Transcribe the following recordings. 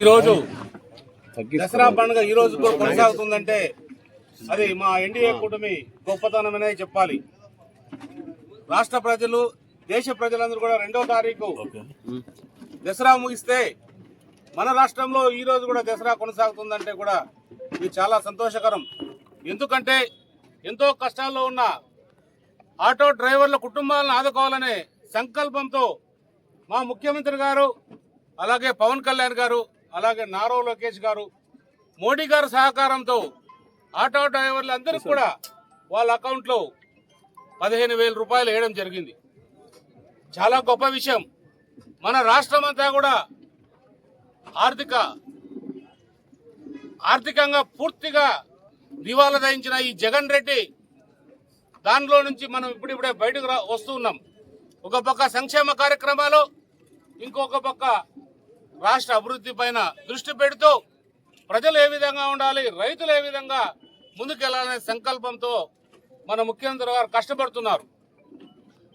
ఈరోజు దసరా పండుగ ఈ రోజు కూడా కొనసాగుతుందంటే అది మా ఎన్డీఏ కూటమి గొప్పతనమనే చెప్పాలి. రాష్ట్ర ప్రజలు దేశ ప్రజలందరూ కూడా రెండో తారీఖు దసరా ముగిస్తే మన రాష్ట్రంలో ఈ రోజు కూడా దసరా కొనసాగుతుందంటే కూడా ఇది చాలా సంతోషకరం. ఎందుకంటే ఎంతో కష్టాల్లో ఉన్న ఆటో డ్రైవర్ల కుటుంబాలను ఆదుకోవాలనే సంకల్పంతో మా ముఖ్యమంత్రి గారు అలాగే పవన్ కళ్యాణ్ గారు అలాగే నారో లోకేష్ గారు మోడీ గారి సహకారంతో ఆటో డ్రైవర్లందరికీ కూడా వాళ్ళ అకౌంట్లో పదిహేను వేల రూపాయలు వేయడం జరిగింది. చాలా గొప్ప విషయం. మన రాష్ట్రం అంతా కూడా ఆర్థిక ఆర్థికంగా పూర్తిగా దివాలా దయించిన ఈ జగన్ రెడ్డి దానిలో నుంచి మనం ఇప్పుడిప్పుడే బయటకు రా వస్తూ ఉన్నాం. ఒక పక్క సంక్షేమ కార్యక్రమాలు ఇంకొక పక్క రాష్ట్ర అభివృద్ధి పైన దృష్టి పెడుతూ ప్రజలు ఏ విధంగా ఉండాలి రైతులు ఏ విధంగా ముందుకెళ్ళాలనే సంకల్పంతో మన ముఖ్యమంత్రి గారు కష్టపడుతున్నారు.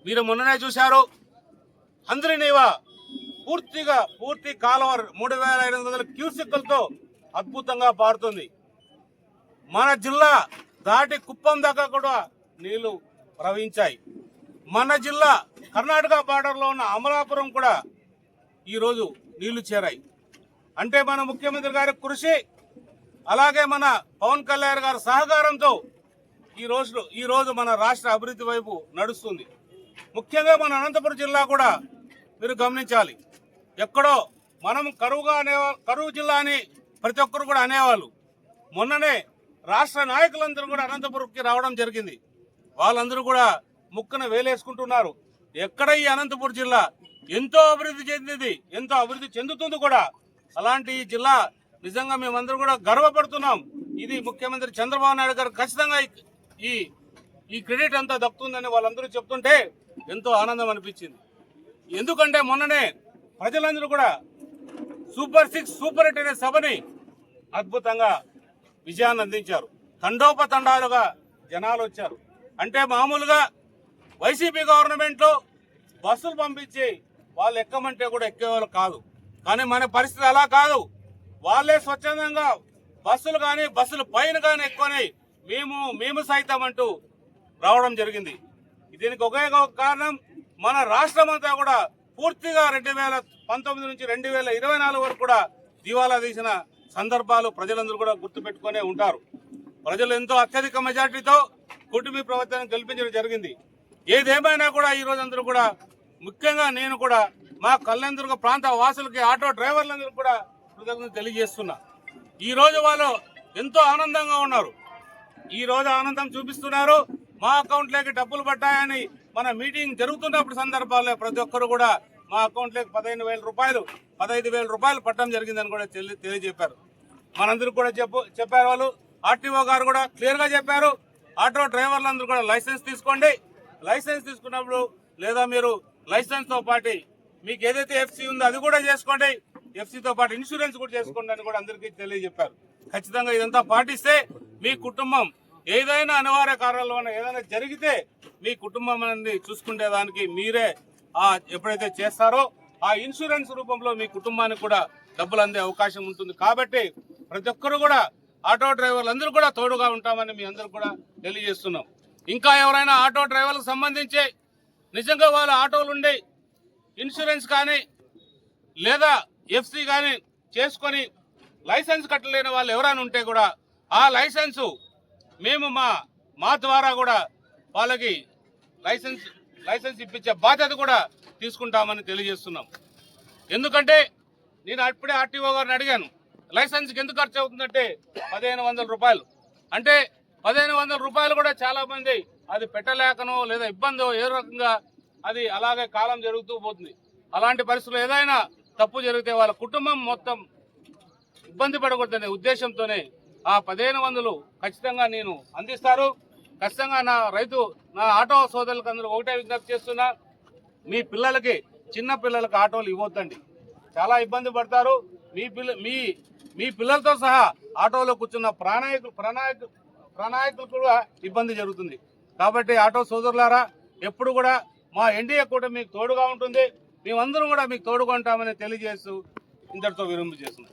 మీరు మొన్ననే చూశారు అందరినీవా పూర్తిగా పూర్తి కాలువ మూడు వేల ఐదు వందల క్యూసిక్లతో అద్భుతంగా పారుతుంది. మన జిల్లా దాటి కుప్పం దాకా కూడా నీళ్ళు ప్రవహించాయి. మన జిల్లా కర్ణాటక బార్డర్లో ఉన్న అమలాపురం కూడా ఈరోజు నీళ్ళు చేరాయి. అంటే మన ముఖ్యమంత్రి గారి కృషి అలాగే మన పవన్ కళ్యాణ్ గారి సహకారంతో ఈ రోజు ఈ రోజు మన రాష్ట్ర అభివృద్ధి వైపు నడుస్తుంది. ముఖ్యంగా మన అనంతపురం జిల్లా కూడా మీరు గమనించాలి. ఎక్కడో మనం కరువుగా అనే కరువు జిల్లా అని ప్రతి ఒక్కరు కూడా అనేవాళ్ళు. మొన్ననే రాష్ట్ర నాయకులందరూ కూడా అనంతపురంకి రావడం జరిగింది. వాళ్ళందరూ కూడా ముక్కన వేలేసుకుంటున్నారు. ఎక్కడ ఈ అనంతపురం జిల్లా ఎంతో అభివృద్ధి చెందింది ఎంతో అభివృద్ధి చెందుతుంది కూడా. అలాంటి ఈ జిల్లా నిజంగా మేమందరం కూడా గర్వపడుతున్నాం. ఇది ముఖ్యమంత్రి చంద్రబాబు నాయుడు గారు ఖచ్చితంగా ఈ- ఈ ఈ క్రెడిట్ అంతా దక్కుతుందని వాళ్ళందరూ చెప్తుంటే ఎంతో ఆనందం అనిపించింది. ఎందుకంటే మొన్ననే ప్రజలందరూ కూడా సూపర్ సిక్స్ సూపర్ ఎయిట్ అనే సభని అద్భుతంగా విజయాన్ని అందించారు. తండోపతండాలుగా జనాలు వచ్చారు. అంటే మామూలుగా వైసీపీ గవర్నమెంట్లో బస్సులు పంపించి వాళ్ళు ఎక్కమంటే కూడా ఎక్కేవాళ్ళు కాదు. కానీ మన పరిస్థితి అలా కాదు. వాళ్ళే స్వచ్ఛందంగా బస్సులు కానీ బస్సులు పైన కానీ ఎక్కువని మేము మేము సైతం అంటూ రావడం జరిగింది. దీనికి ఒకే ఒక కారణం మన రాష్ట్రం అంతా కూడా పూర్తిగా రెండు వేల పంతొమ్మిది నుంచి రెండు వేల ఇరవై నాలుగు వరకు కూడా దివాలా తీసిన సందర్భాలు ప్రజలందరూ కూడా గుర్తుపెట్టుకునే ఉంటారు. ప్రజలు ఎంతో అత్యధిక మెజార్టీతో కుటుంబీ ప్రవర్తన గెలిపించడం జరిగింది. ఏదేమైనా కూడా ఈ రోజు అందరూ కూడా ముఖ్యంగా నేను కూడా మా కళ్యాణదుర్గ ప్రాంత వాసులకి ఆటో డ్రైవర్లందరూ కూడా కృతజ్ఞత తెలియజేస్తున్నా. ఈ రోజు వాళ్ళు ఎంతో ఆనందంగా ఉన్నారు. ఈ రోజు ఆనందం చూపిస్తున్నారు. మా అకౌంట్లోకి డబ్బులు పడ్డాయని మన మీటింగ్ జరుగుతున్నప్పుడు సందర్భాల్లో ప్రతి ఒక్కరు కూడా మా అకౌంట్లోకి పదిహేను వేల రూపాయలు పదహైదు వేల రూపాయలు పట్టడం జరిగిందని కూడా తెలి- తెలియజెప్పారు మనందరూ కూడా చెప్పు చెప్పారు వాళ్ళు. ఆర్టీఓ గారు కూడా క్లియర్గా చెప్పారు. ఆటో డ్రైవర్లందరూ కూడా లైసెన్స్ తీసుకోండి. లైసెన్స్ తీసుకున్నప్పుడు లేదా మీరు లైసెన్స్తో పాటు మీకు ఏదైతే ఎఫ్సీ ఉందో అది కూడా చేసుకోండి. FC తో పాటు ఇన్సూరెన్స్ కూడా చేసుకోండి అని కూడా అందరికీ తెలియజెప్పారు. ఖచ్చితంగా ఇదంతా పాటిస్తే మీ కుటుంబం ఏదైనా అనివార్య కార్యాలలో ఏదైనా జరిగితే మీ కుటుంబం అనేది చూసుకునే దానికి మీరే ఆ ఎప్పుడైతే చేస్తారో ఆ ఇన్సూరెన్స్ రూపంలో మీ కుటుంబానికి కూడా డబ్బులు అందే అవకాశం ఉంటుంది. కాబట్టి ప్రతి ఒక్కరు కూడా ఆటో డ్రైవర్లు అందరూ కూడా తోడుగా ఉంటామని మీ అందరూ కూడా తెలియజేస్తున్నాం. ఇంకా ఎవరైనా ఆటో డ్రైవర్లకు సంబంధించి నిజంగా వాళ్ళ ఆటోలు ఉండి ఇన్సూరెన్స్ కానీ లేదా ఎఫ్సి కానీ చేసుకొని లైసెన్స్ కట్టలేని వాళ్ళు ఎవరైనా ఉంటే కూడా ఆ లైసెన్సు మేము మా మా ద్వారా కూడా వాళ్ళకి లైసెన్స్ లైసెన్స్ ఇప్పించే బాధ్యత కూడా తీసుకుంటామని తెలియజేస్తున్నాం. ఎందుకంటే నేను అప్పుడే ఆర్టీఓ గారిని అడిగాను లైసెన్స్కి ఎందుకు ఖర్చు అవుతుందంటే పదిహేను వందల రూపాయలు. అంటే పదిహేను వందల రూపాయలు కూడా చాలామంది అది పెట్టలేకనో లేదా ఇబ్బందో ఏ రకంగా అది అలాగే కాలం జరుగుతూ పోతుంది. అలాంటి పరిస్థితులు ఏదైనా తప్పు జరిగితే వాళ్ళ కుటుంబం మొత్తం ఇబ్బంది పడకూడదనే ఉద్దేశంతోనే ఆ పదిహేను వందలు ఖచ్చితంగా నేను అందిస్తారు. ఖచ్చితంగా నా రైతు నా ఆటో సోదరులకు అందరూ ఒకటే విజ్ఞప్తి చేస్తున్నా. మీ పిల్లలకి చిన్న పిల్లలకి ఆటోలు ఇవ్వద్దండి. చాలా ఇబ్బంది పడతారు. మీ పిల్ల మీ మీ పిల్లలతో సహా ఆటోలో కూర్చున్న ప్రాణాయకులు ప్రణాయకు ప్రణాయకులు కూడా ఇబ్బంది జరుగుతుంది. కాబట్టి ఆటో సోదరులారా ఎప్పుడు కూడా మా ఎన్డీఏ కూడా మీకు తోడుగా ఉంటుంది. మేమందరం కూడా మీకు తోడుగా ఉంటామని తెలియజేస్తూ ఇంతటితో విరుంపు చేస్తున్నాం